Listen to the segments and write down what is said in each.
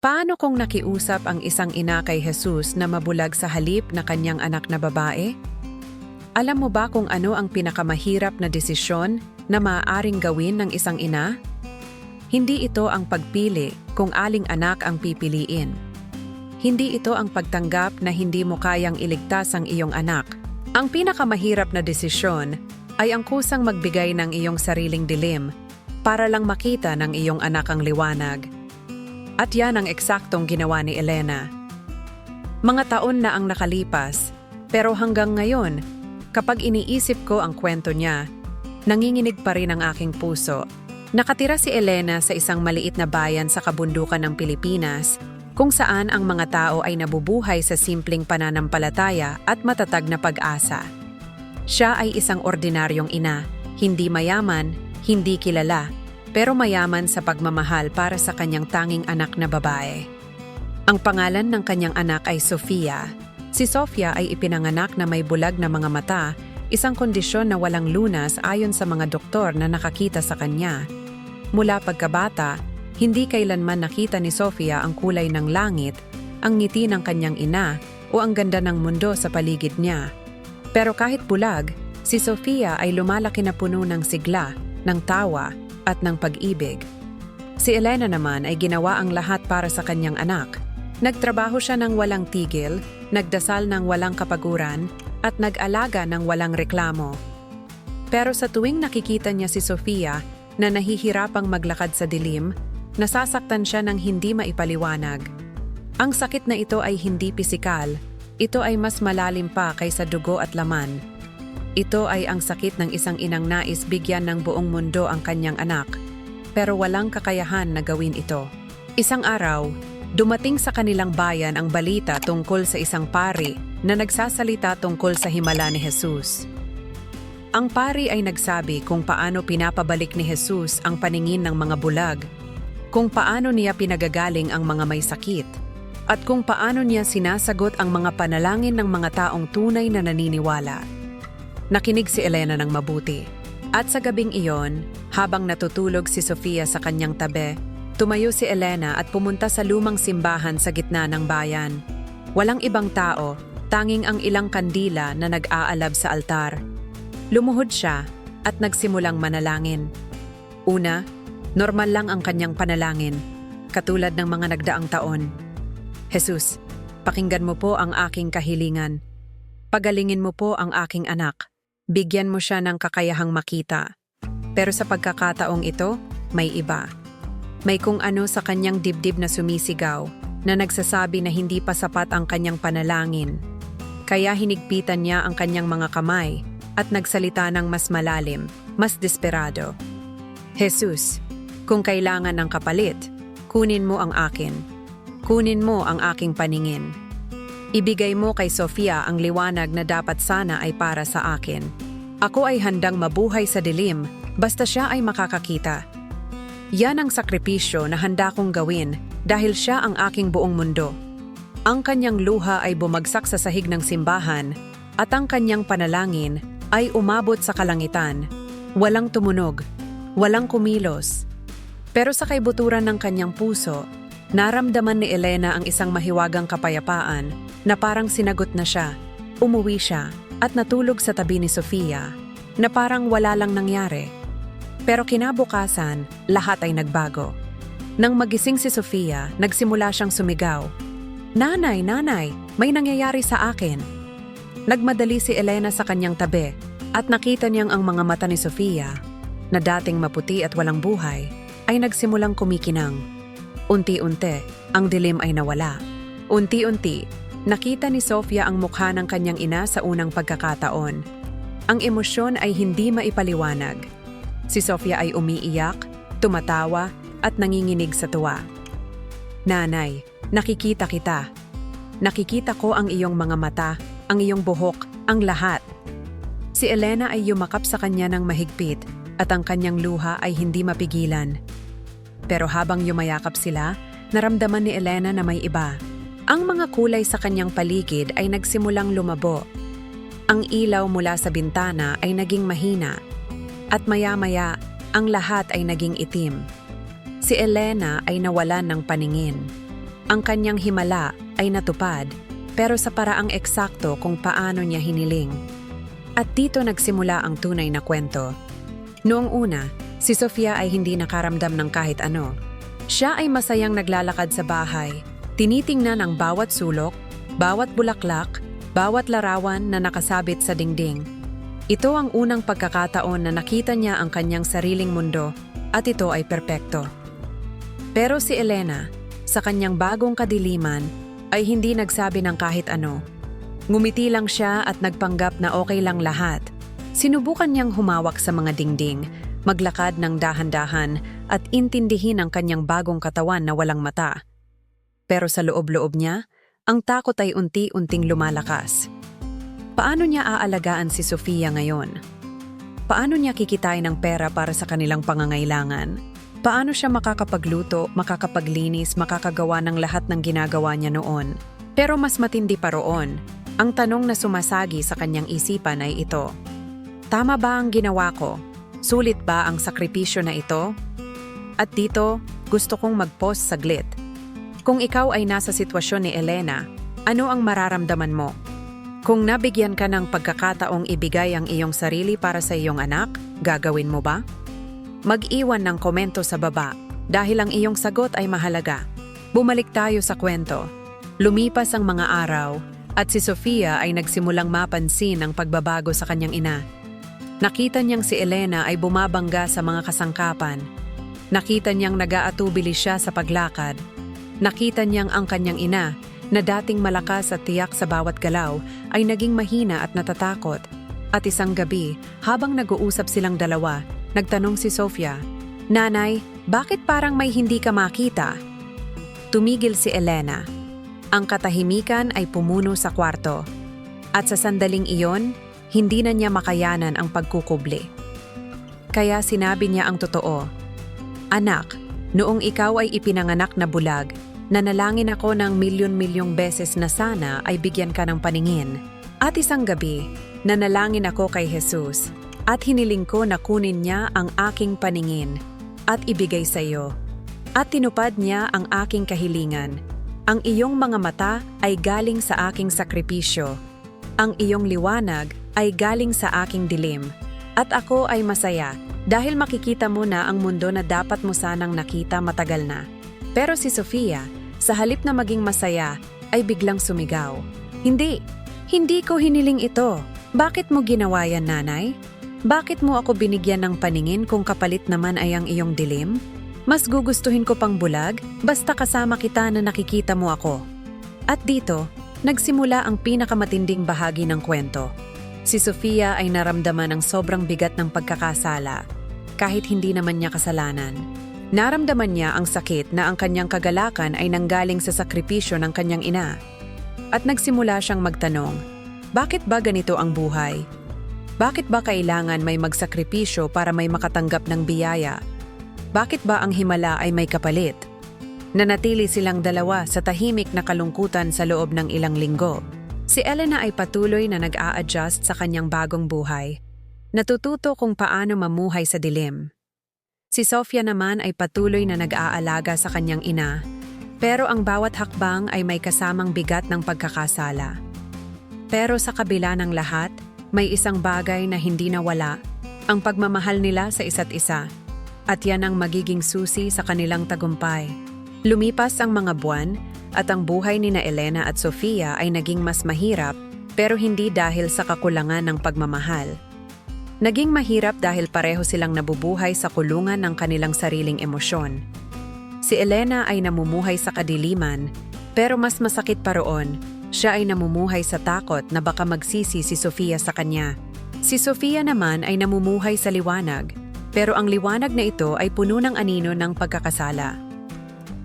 Paano kung nakiusap ang isang ina kay Jesus na mabulag sa halip na kanyang anak na babae? Alam mo ba kung ano ang pinakamahirap na desisyon na maaaring gawin ng isang ina? Hindi ito ang pagpili kung aling anak ang pipiliin. Hindi ito ang pagtanggap na hindi mo kayang iligtas ang iyong anak. Ang pinakamahirap na desisyon ay ang kusang magbigay ng iyong sariling dilim para lang makita ng iyong anak ang liwanag. At yan ang eksaktong ginawa ni Elena. Mga taon na ang nakalipas, pero hanggang ngayon, kapag iniisip ko ang kwento niya, nanginginig pa rin ang aking puso. Nakatira si Elena sa isang maliit na bayan sa kabundukan ng Pilipinas, kung saan ang mga tao ay nabubuhay sa simpleng pananampalataya at matatag na pag-asa. Siya ay isang ordinaryong ina, hindi mayaman, hindi kilala, pero mayaman sa pagmamahal para sa kanyang tanging anak na babae. Ang pangalan ng kanyang anak ay Sofia. Si Sofia ay ipinanganak na may bulag na mga mata, isang kondisyon na walang lunas ayon sa mga doktor na nakakita sa kanya. Mula pagkabata, hindi kailanman nakita ni Sofia ang kulay ng langit, ang ngiti ng kanyang ina, o ang ganda ng mundo sa paligid niya. Pero kahit bulag, si Sofia ay lumalaki na puno ng sigla, ng tawa, at ng pag-ibig. Si Elena naman ay ginawa ang lahat para sa kanyang anak. Nagtrabaho siya ng walang tigil, nagdasal ng walang kapaguran, at nag-alaga ng walang reklamo. Pero sa tuwing nakikita niya si Sofia na nahihirapang maglakad sa dilim, nasasaktan siya ng hindi maipaliwanag. Ang sakit na ito ay hindi pisikal, ito ay mas malalim pa kaysa dugo at laman. Ito ay ang sakit ng isang inang nais bigyan ng buong mundo ang kanyang anak, pero walang kakayahan na gawin ito. Isang araw, dumating sa kanilang bayan ang balita tungkol sa isang pari na nagsasalita tungkol sa himala ni Jesus. Ang pari ay nagsabi kung paano pinapabalik ni Jesus ang paningin ng mga bulag, kung paano niya pinagagaling ang mga may sakit, at kung paano niya sinasagot ang mga panalangin ng mga taong tunay na naniniwala. Nakinig si Elena ng mabuti. At sa gabing iyon, habang natutulog si Sofia sa kanyang tabi, tumayo si Elena at pumunta sa lumang simbahan sa gitna ng bayan. Walang ibang tao, tanging ang ilang kandila na nag-aalab sa altar. Lumuhod siya at nagsimulang manalangin. Una, normal lang ang kanyang panalangin, katulad ng mga nagdaang taon. Jesus, pakinggan mo po ang aking kahilingan. Pagalingin mo po ang aking anak. Bigyan mo siya ng kakayahang makita. Pero sa pagkakataong ito, may iba. May kung ano sa kanyang dibdib na sumisigaw, na nagsasabi na hindi pa sapat ang kanyang panalangin. Kaya hinigpitan niya ang kanyang mga kamay at nagsalita ng mas malalim, mas desperado. Jesus, kung kailangan ng kapalit, kunin mo ang akin. Kunin mo ang aking paningin. Ibigay mo kay Sofia ang liwanag na dapat sana ay para sa akin. Ako ay handang mabuhay sa dilim, basta siya ay makakakita. Yan ang sakripisyo na handa kong gawin dahil siya ang aking buong mundo. Ang kanyang luha ay bumagsak sa sahig ng simbahan at ang kanyang panalangin ay umabot sa kalangitan. Walang tumunog, walang kumilos. Pero sa kaibuturan ng kanyang puso, naramdaman ni Elena ang isang mahiwagang kapayapaan na parang sinagot na siya. Umuwi siya at natulog sa tabi ni Sofia na parang wala lang nangyari. Pero kinabukasan, lahat ay nagbago. Nang magising si Sofia, nagsimula siyang sumigaw. Nanay, nanay, may nangyayari sa akin. Nagmadali si Elena sa kanyang tabi at nakita niyang ang mga mata ni Sofia, na dating maputi at walang buhay, ay nagsimulang kumikinang. Unti-unti, ang dilim ay nawala. Unti-unti, Nakita ni Sofia ang mukha ng kanyang ina sa unang pagkakataon. Ang emosyon ay hindi maipaliwanag. Si Sofia ay umiiyak, tumatawa, at nanginginig sa tuwa. Nanay, nakikita kita. Nakikita ko ang iyong mga mata, ang iyong buhok, ang lahat. Si Elena ay yumakap sa kanya ng mahigpit at ang kanyang luha ay hindi mapigilan. Pero habang yumayakap sila, naramdaman ni Elena na may iba. Ang mga kulay sa kanyang paligid ay nagsimulang lumabo. Ang ilaw mula sa bintana ay naging mahina. At maya-maya, ang lahat ay naging itim. Si Elena ay nawalan ng paningin. Ang kanyang himala ay natupad, pero sa paraang eksakto kung paano niya hiniling. At dito nagsimula ang tunay na kwento. Noong una, si Sofia ay hindi nakaramdam ng kahit ano. Siya ay masayang naglalakad sa bahay, tinitingnan ang bawat sulok, bawat bulaklak, bawat larawan na nakasabit sa dingding. Ito ang unang pagkakataon na nakita niya ang kanyang sariling mundo at ito ay perpekto. Pero si Elena, sa kanyang bagong kadiliman, ay hindi nagsabi ng kahit ano. Ngumiti lang siya at nagpanggap na okay lang lahat. Sinubukan niyang humawak sa mga dingding, maglakad ng dahan-dahan at intindihin ang kanyang bagong katawan na walang mata. Pero sa loob-loob niya, ang takot ay unti-unting lumalakas. Paano niya aalagaan si Sofia ngayon? Paano niya kikitain ng pera para sa kanilang pangangailangan? Paano siya makakapagluto, makakapaglinis, makakagawa ng lahat ng ginagawa niya noon? Pero mas matindi pa roon, ang tanong na sumasagi sa kanyang isipan ay ito. Tama ba ang ginawa ko? Sulit ba ang sakripisyo na ito? At dito, gusto kong mag-pause saglit. Kung ikaw ay nasa sitwasyon ni Elena, ano ang mararamdaman mo? Kung nabigyan ka ng pagkakataong ibigay ang iyong sarili para sa iyong anak, gagawin mo ba? Mag-iwan ng komento sa baba dahil ang iyong sagot ay mahalaga. Bumalik tayo sa kwento. Lumipas ang mga araw at si Sofia ay nagsimulang mapansin ang pagbabago sa kanyang ina. Nakita niyang si Elena ay bumabangga sa mga kasangkapan. Nakita niyang nag-aatubili siya sa paglakad. Nakita niyang ang kanyang ina, na dating malakas at tiyak sa bawat galaw, ay naging mahina at natatakot. At isang gabi, habang nag-uusap silang dalawa, Nagtanong si Sofia, Nanay, bakit parang may hindi ka makita? Tumigil si Elena. Ang katahimikan ay pumuno sa kwarto. At sa sandaling iyon, hindi na niya makayanan ang pagkukubli. Kaya sinabi niya ang totoo. Anak, noong ikaw ay ipinanganak na bulag, nanalangin ako ng milyon-milyong beses na sana ay bigyan ka ng paningin. At isang gabi, nanalangin ako kay Jesus at hiniling ko na kunin niya ang aking paningin at ibigay sa iyo. At tinupad niya ang aking kahilingan. Ang iyong mga mata ay galing sa aking sakripisyo. Ang iyong liwanag ay galing sa aking dilim. At ako ay masaya dahil makikita mo na ang mundo na dapat mo sanang nakita matagal na. Pero si Sofia, sa halip na maging masaya, ay biglang sumigaw. Hindi, hindi ko hiniling ito. Bakit mo ginawa yan, nanay? Bakit mo ako binigyan ng paningin kung kapalit naman ay ang iyong dilim? Mas gugustuhin ko pang bulag, basta kasama kita na nakikita mo ako. At dito, nagsimula ang pinakamatinding bahagi ng kwento. Si Sofia ay naramdaman ng sobrang bigat ng pagkakasala, kahit hindi naman niya kasalanan. Naramdaman niya ang sakit na ang kanyang kagalakan ay nanggaling sa sakripisyo ng kanyang ina. At nagsimula siyang magtanong, bakit ba ganito ang buhay? Bakit ba kailangan may magsakripisyo para may makatanggap ng biyaya? Bakit ba ang himala ay may kapalit? Nanatili silang dalawa sa tahimik na kalungkutan sa loob ng ilang linggo. Si Elena ay patuloy na nag-a-adjust sa kanyang bagong buhay. Natututo kung paano mamuhay sa dilim. Si Sofia naman ay patuloy na nag-aalaga sa kanyang ina, pero ang bawat hakbang ay may kasamang bigat ng pagkakasala. Pero sa kabila ng lahat, may isang bagay na hindi nawala, ang pagmamahal nila sa isa't isa. At yan ang magiging susi sa kanilang tagumpay. Lumipas ang mga buwan at ang buhay ni na Elena at Sofia ay naging mas mahirap pero hindi dahil sa kakulangan ng pagmamahal. Naging mahirap dahil pareho silang nabubuhay sa kulungan ng kanilang sariling emosyon. Si Elena ay namumuhay sa kadiliman, pero mas masakit pa roon siya ay namumuhay sa takot na baka magsisi si Sofia sa kanya. Si Sofia naman ay namumuhay sa liwanag, pero ang liwanag na ito ay puno ng anino ng pagkakasala.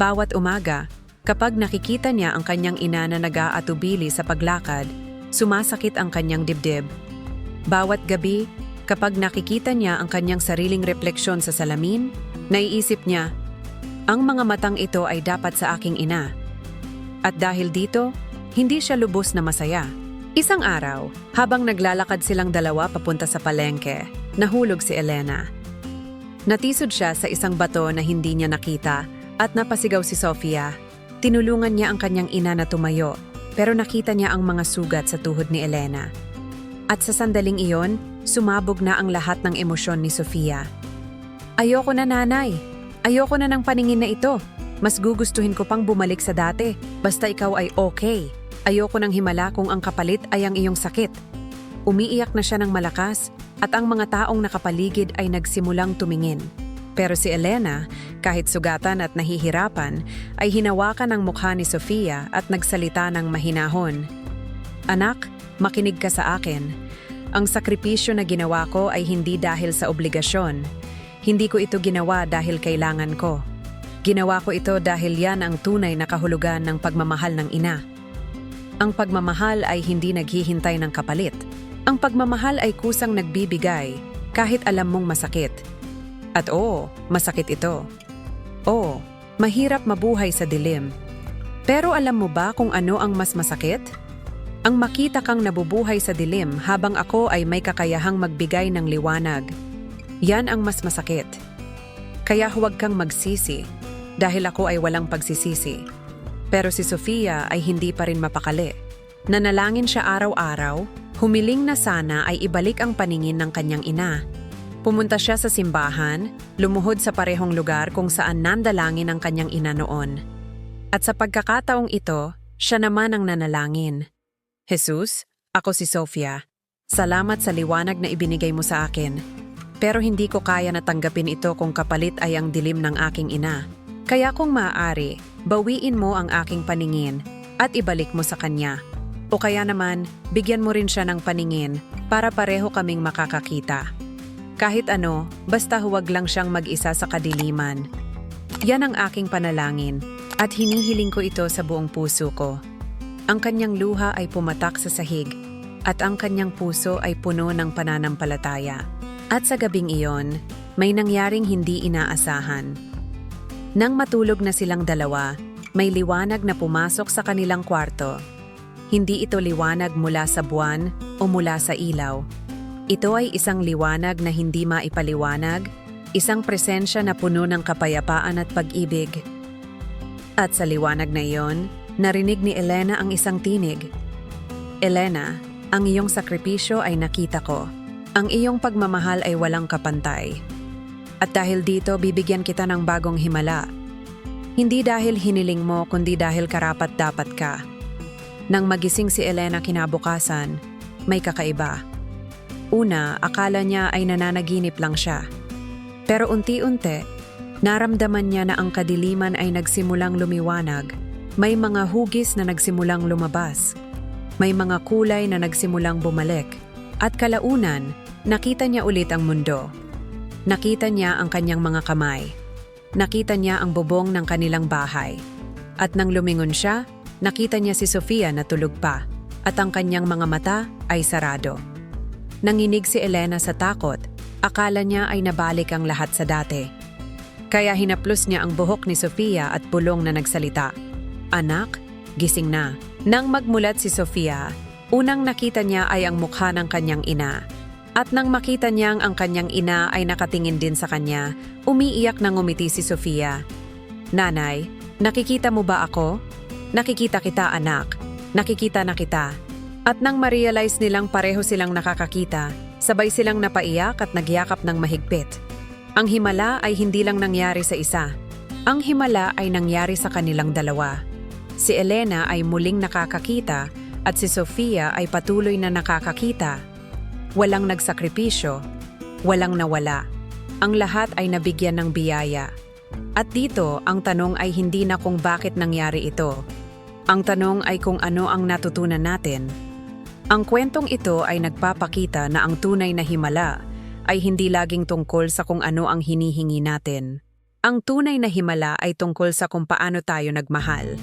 Bawat umaga, kapag nakikita niya ang kanyang ina na nag-aatubili sa paglakad, sumasakit ang kanyang dibdib. Bawat gabi, kapag nakikita niya ang kanyang sariling refleksyon sa salamin, naiisip niya, ang mga matang ito ay dapat sa aking ina. At dahil dito, hindi siya lubos na masaya. Isang araw, habang naglalakad silang dalawa papunta sa palengke, nahulog si Elena. Natisod siya sa isang bato na hindi niya nakita at napasigaw si Sofia. Tinulungan niya ang kanyang ina na tumayo, pero nakita niya ang mga sugat sa tuhod ni Elena. At sa sandaling iyon, sumabog na ang lahat ng emosyon ni Sofia. Ayoko na nanay. Ayoko na ng paningin na ito. Mas gugustuhin ko pang bumalik sa dati. Basta ikaw ay okay. Ayoko nang himala kung ang kapalit ay ang iyong sakit. Umiiyak na siya ng malakas at ang mga taong nakapaligid ay nagsimulang tumingin. Pero si Elena, kahit sugatan at nahihirapan, ay hinawakan ang mukha ni Sofia at nagsalita ng mahinahon. Anak, makinig ka sa akin. Ang sakripisyo na ginawa ko ay hindi dahil sa obligasyon. Hindi ko ito ginawa dahil kailangan ko. Ginawa ko ito dahil yan ang tunay na kahulugan ng pagmamahal ng ina. Ang pagmamahal ay hindi naghihintay ng kapalit. Ang pagmamahal ay kusang nagbibigay kahit alam mong masakit. At oo, masakit ito. Oo, mahirap mabuhay sa dilim. Pero alam mo ba kung ano ang mas masakit? Ang makita kang nabubuhay sa dilim habang ako ay may kakayahang magbigay ng liwanag. Yan ang mas masakit. Kaya huwag kang magsisi dahil ako ay walang pagsisisi. Pero si Sofia ay hindi pa rin mapakali. Nanalangin siya araw-araw, humiling na sana ay ibalik ang paningin ng kanyang ina. Pumunta siya sa simbahan, lumuhod sa parehong lugar kung saan nandalangin ang kanyang ina noon. At sa pagkakataong ito, siya naman ang nanalangin. Jesus, ako si Sofia. Salamat sa liwanag na ibinigay mo sa akin. Pero hindi ko kaya na tanggapin ito kung kapalit ay ang dilim ng aking ina. Kaya kung maaari, bawiin mo ang aking paningin at ibalik mo sa kanya. O kaya naman, bigyan mo rin siya ng paningin para pareho kaming makakakita. Kahit ano, basta huwag lang siyang mag-isa sa kadiliman. Yan ang aking panalangin at hinihiling ko ito sa buong puso ko. Ang kanyang luha ay pumatak sa sahig at ang kanyang puso ay puno ng pananampalataya. At sa gabing iyon, may nangyaring hindi inaasahan. Nang matulog na silang dalawa, may liwanag na pumasok sa kanilang kwarto. Hindi ito liwanag mula sa buwan o mula sa ilaw. Ito ay isang liwanag na hindi maipaliwanag, isang presensya na puno ng kapayapaan at pag-ibig. At sa liwanag na iyon, narinig ni Elena ang isang tinig. Elena, ang iyong sakripisyo ay nakita ko. Ang iyong pagmamahal ay walang kapantay. At dahil dito, bibigyan kita ng bagong himala. Hindi dahil hiniling mo, kundi dahil karapat dapat ka. Nang magising si Elena kinabukasan, may kakaiba. Una, akala niya ay nananaginip lang siya. Pero unti-unti, naramdaman niya na ang kadiliman ay nagsimulang lumiwanag. May mga hugis na nagsimulang lumabas. May mga kulay na nagsimulang bumalik. At kalaunan, nakita niya ulit ang mundo. Nakita niya ang kanyang mga kamay. Nakita niya ang bubong ng kanilang bahay. At nang lumingon siya, nakita niya si Sofia na tulog pa at ang kanyang mga mata ay sarado. Nanginig si Elena sa takot, akala niya ay nabalik ang lahat sa dati. Kaya hinaplos niya ang buhok ni Sofia at pulong na nagsalita. Anak, gising na. Nang magmulat si Sofia, unang nakita niya ay ang mukha ng kanyang ina. At nang makita niyang ang kanyang ina ay nakatingin din sa kanya, umiiyak nang umiti si Sofia. Nanay, nakikita mo ba ako? Nakikita kita anak. Nakikita na kita. At nang ma-realize nilang pareho silang nakakakita, sabay silang napaiyak at nagyakap ng mahigpit. Ang himala ay hindi lang nangyari sa isa. Ang himala ay nangyari sa kanilang dalawa. Si Elena ay muling nakakakita at si Sofia ay patuloy na nakakakita Walang nagsakripisyo, walang nawala. Ang lahat ay nabigyan ng biyaya. At dito, ang tanong ay hindi na kung bakit nangyari ito. Ang tanong ay kung ano ang natutunan natin. Ang kwentong ito ay nagpapakita na ang tunay na himala ay hindi laging tungkol sa kung ano ang hinihingi natin. Ang tunay na himala ay tungkol sa kung paano tayo nagmahal.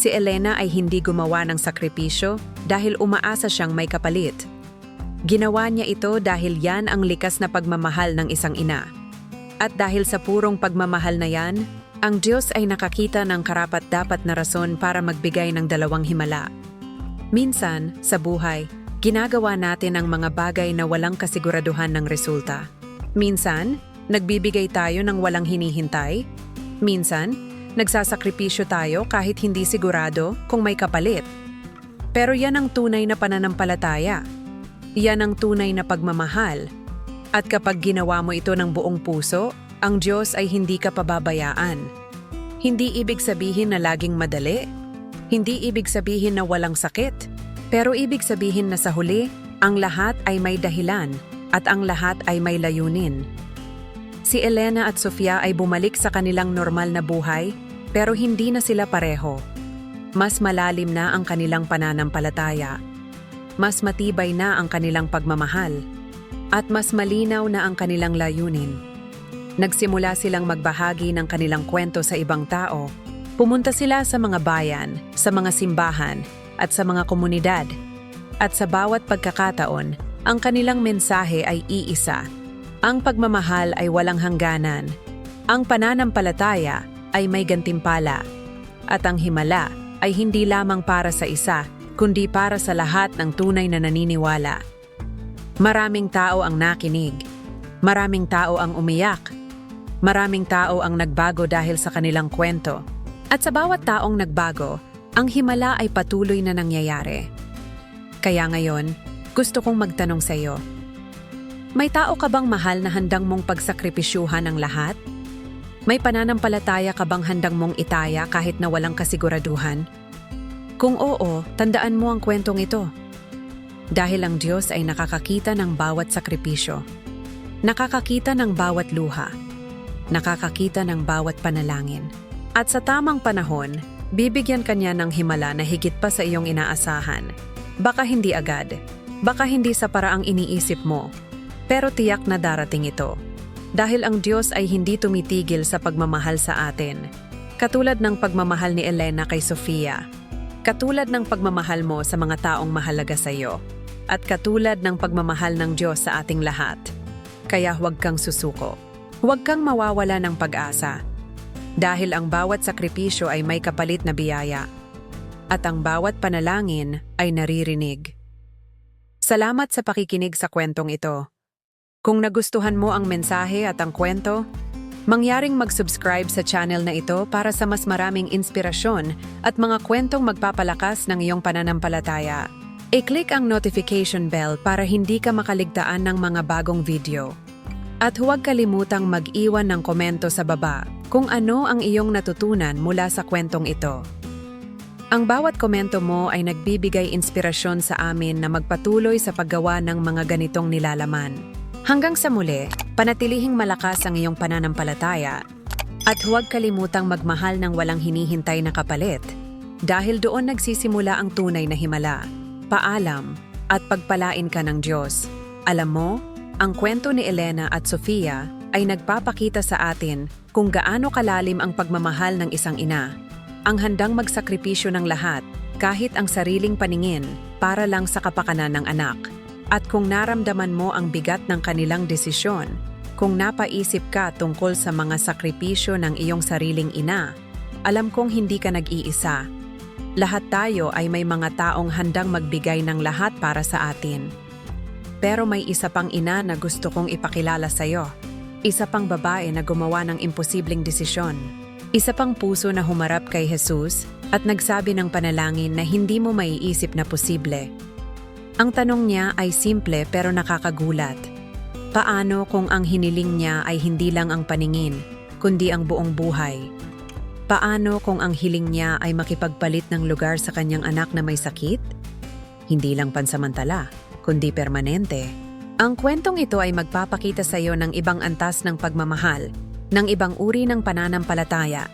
Si Elena ay hindi gumawa ng sakripisyo dahil umaasa siyang may kapalit Ginawa niya ito dahil yan ang likas na pagmamahal ng isang ina. At dahil sa purong pagmamahal na yan, ang Diyos ay nakakita ng karapat-dapat na rason para magbigay ng dalawang himala. Minsan, sa buhay, ginagawa natin ang mga bagay na walang kasiguraduhan ng resulta. Minsan, nagbibigay tayo ng walang hinihintay. Minsan, nagsasakripisyo tayo kahit hindi sigurado kung may kapalit. Pero yan ang tunay na pananampalataya. Yan ang tunay na pagmamahal. At kapag ginawa mo ito ng buong puso, ang Diyos ay hindi ka pababayaan. Hindi ibig sabihin na laging madali. Hindi ibig sabihin na walang sakit. Pero ibig sabihin na sa huli, ang lahat ay may dahilan at ang lahat ay may layunin. Si Elena at Sofia ay bumalik sa kanilang normal na buhay, pero hindi na sila pareho. Mas malalim na ang kanilang pananampalataya. Mas matibay na ang kanilang pagmamahal. At mas malinaw na ang kanilang layunin. Nagsimula silang magbahagi ng kanilang kwento sa ibang tao. Pumunta sila sa mga bayan, sa mga simbahan, at sa mga komunidad. At sa bawat pagkakataon, ang kanilang mensahe ay iisa. Ang pagmamahal ay walang hangganan. Ang pananampalataya ay may gantimpala. At ang himala ay hindi lamang para sa isa, kundi para sa lahat ng tunay na naniniwala. Maraming tao ang nakinig. Maraming tao ang umiyak. Maraming tao ang nagbago dahil sa kanilang kwento. At sa bawat taong nagbago, ang himala ay patuloy na nangyayari. Kaya ngayon, gusto kong magtanong sa iyo. May tao ka bang mahal na handang mong pagsakripisyuhan ang lahat? May pananampalataya ka bang handang mong itaya kahit na walang kasiguraduhan? Kung oo, tandaan mo ang kwentong ito. Dahil ang Diyos ay nakakakita ng bawat sakripisyo. Nakakakita ng bawat luha. Nakakakita ng bawat panalangin. At sa tamang panahon, bibigyan kanya ng himala na higit pa sa iyong inaasahan. Baka hindi agad. Baka hindi sa paraang iniisip mo. Pero tiyak na darating ito. Dahil ang Diyos ay hindi tumitigil sa pagmamahal sa atin. Katulad ng pagmamahal ni Elena kay Sofia. Katulad ng pagmamahal mo sa mga taong mahalaga sa iyo. At katulad ng pagmamahal ng Diyos sa ating lahat. Kaya huwag kang susuko. Huwag kang mawawala ng pag-asa. Dahil ang bawat sakripisyo ay may kapalit na biyaya. At ang bawat panalangin ay naririnig. Salamat sa pakikinig sa kwentong ito. Kung nagustuhan mo ang mensahe at ang kwento, mangyaring mag-subscribe sa channel na ito para sa mas maraming inspirasyon at mga kwentong magpapalakas ng iyong pananampalataya. I-click ang notification bell para hindi ka makaligtaan ng mga bagong video. At huwag kalimutang mag-iwan ng komento sa baba kung ano ang iyong natutunan mula sa kwentong ito. Ang bawat komento mo ay nagbibigay inspirasyon sa amin na magpatuloy sa paggawa ng mga ganitong nilalaman. Hanggang sa muli, panatilihing malakas ang iyong pananampalataya at huwag kalimutang magmahal ng walang hinihintay na kapalit dahil doon nagsisimula ang tunay na himala, paalam at pagpalain ka ng Diyos. Alam mo, ang kwento ni Elena at Sofia ay nagpapakita sa atin kung gaano kalalim ang pagmamahal ng isang ina. Ang handang magsakripisyo ng lahat, kahit ang sariling paningin, para lang sa kapakanan ng anak. At kung naramdaman mo ang bigat ng kanilang desisyon, kung napaisip ka tungkol sa mga sakripisyo ng iyong sariling ina, alam kong hindi ka nag-iisa. Lahat tayo ay may mga taong handang magbigay ng lahat para sa atin. Pero may isa pang ina na gusto kong ipakilala sa iyo. Isa pang babae na gumawa ng imposibleng desisyon. Isa pang puso na humarap kay Jesus at nagsabi ng panalangin na hindi mo maiisip na posible. Ang tanong niya ay simple pero nakakagulat. Paano kung ang hiniling niya ay hindi lang ang paningin, kundi ang buong buhay? Paano kung ang hiling niya ay makipagpalit ng lugar sa kanyang anak na may sakit? Hindi lang pansamantala, kundi permanente. Ang kwentong ito ay magpapakita sa iyo ng ibang antas ng pagmamahal, ng ibang uri ng pananampalataya.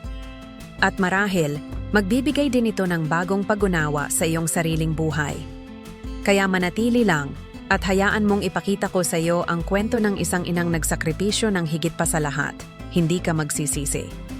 At marahil, magbibigay din ito ng bagong pag-unawa sa iyong sariling buhay. Kaya manatili lang at hayaan mong ipakita ko sa iyo ang kwento ng isang inang nagsakripisyo ng higit pa sa lahat. Hindi ka magsisisi.